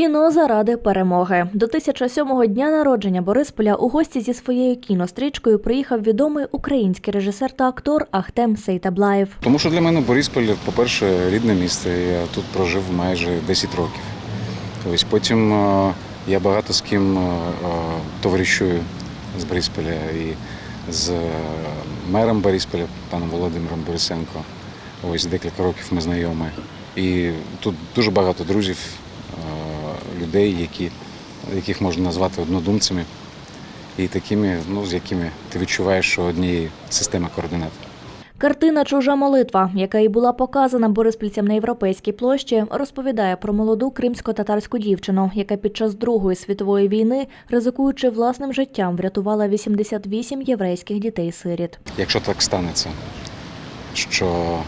Кіно заради перемоги. До 1007-го дня народження Борисполя у гості зі своєю кінострічкою приїхав відомий український режисер та актор Ахтем Сейтаблаєв. Тому що для мене Борисполь, по-перше, рідне місто. Я тут прожив майже 10 років. Ось потім е, я багато з ким е, е, товаришую з Борисполя і з мером Борисполя, паном Володимиром Борисенко. Ось декілька років ми знайомі. І тут дуже багато друзів, людей, які, яких можна назвати однодумцями, і такими, ну, з якими ти відчуваєш, що однієї системи координат. Картина Чужа молитва, яка і була показана бориспільцям на європейській площі, розповідає про молоду кримсько-татарську дівчину, яка під час Другої світової війни, ризикуючи власним життям, врятувала 88 єврейських дітей-сиріт. Якщо так станеться, що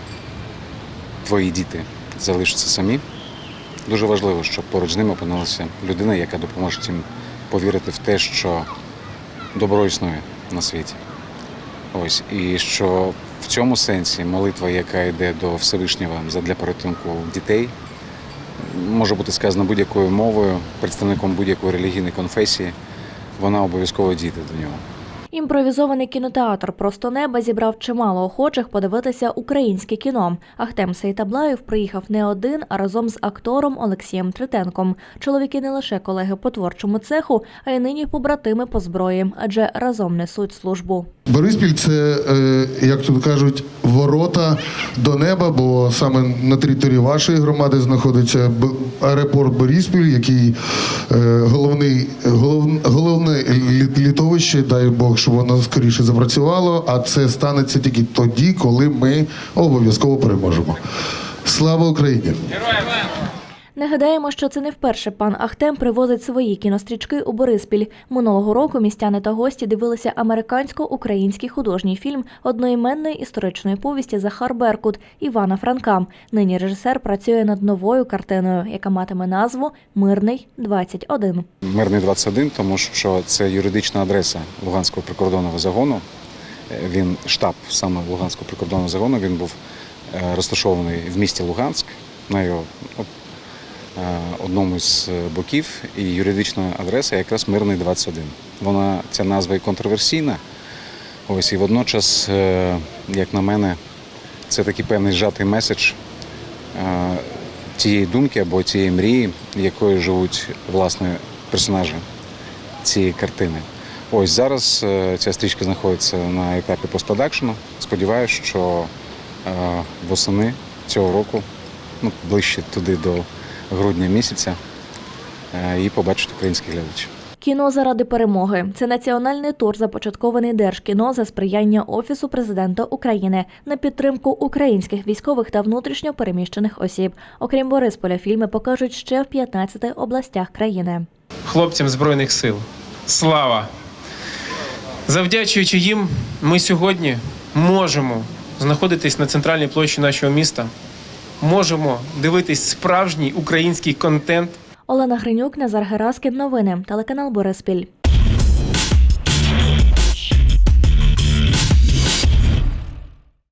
твої діти залишаться самі, дуже важливо, щоб поруч з ними опинилася людина, яка допоможе їм повірити в те, що добро існує на світі. Ось і що в цьому сенсі молитва, яка йде до Всевишнього для порятунку дітей, може бути сказана будь-якою мовою, представником будь-якої релігійної конфесії, вона обов'язково дійде до нього. Імпровізований кінотеатр Просто неба зібрав чимало охочих подивитися українське кіно. Ахтем Сейтаблаєв приїхав не один, а разом з актором Олексієм Тритенком. Чоловіки не лише колеги по творчому цеху, а й нині побратими по зброї, адже разом несуть службу. Бориспіль це, е, як тут кажуть, ворота до неба, бо саме на території вашої громади знаходиться аеропорт Бориспіль, який е, головний, голов, головне лі- літовище, дай Бог, щоб воно скоріше запрацювало. А це станеться тільки тоді, коли ми обов'язково переможемо. Слава Україні! Нагадаємо, що це не вперше пан Ахтем привозить свої кінострічки у Бориспіль. Минулого року містяни та гості дивилися американсько-український художній фільм одноіменної історичної повісті Захар Беркут Івана Франка. Нині режисер працює над новою картиною, яка матиме назву Мирний 21 Мирний 21, тому що це юридична адреса Луганського прикордонного загону. Е, Він штаб саме Луганського прикордонного загону. Він був е, розташований в місті Луганськ на його одному з боків. І юридична адреса якраз Мирний 21. Вона ця назва і контроверсійна. Ось і водночас, е, як на мене, це такий певний зжатий меседж е, тієї думки або тієї мрії, якою живуть власне персонажі цієї картини. Ось зараз е, ця стрічка знаходиться на етапі постпродакшену. Сподіваюся, що е, восени цього року, ну ближче туди до грудня місяця, е, її побачать українські глядачі. Кіно заради перемоги це національний тур, започаткований Держкіно за сприяння Офісу президента України на підтримку українських військових та внутрішньо переміщених осіб. Окрім Борисполя, фільми покажуть ще в 15 областях країни. хлопцям Збройних сил. Слава! Завдячуючи їм, ми сьогодні можемо знаходитись на центральній площі нашого міста, можемо дивитись справжній український контент Олена Гринюк, Назар Гераскін. Новини. Телеканал Бориспіль.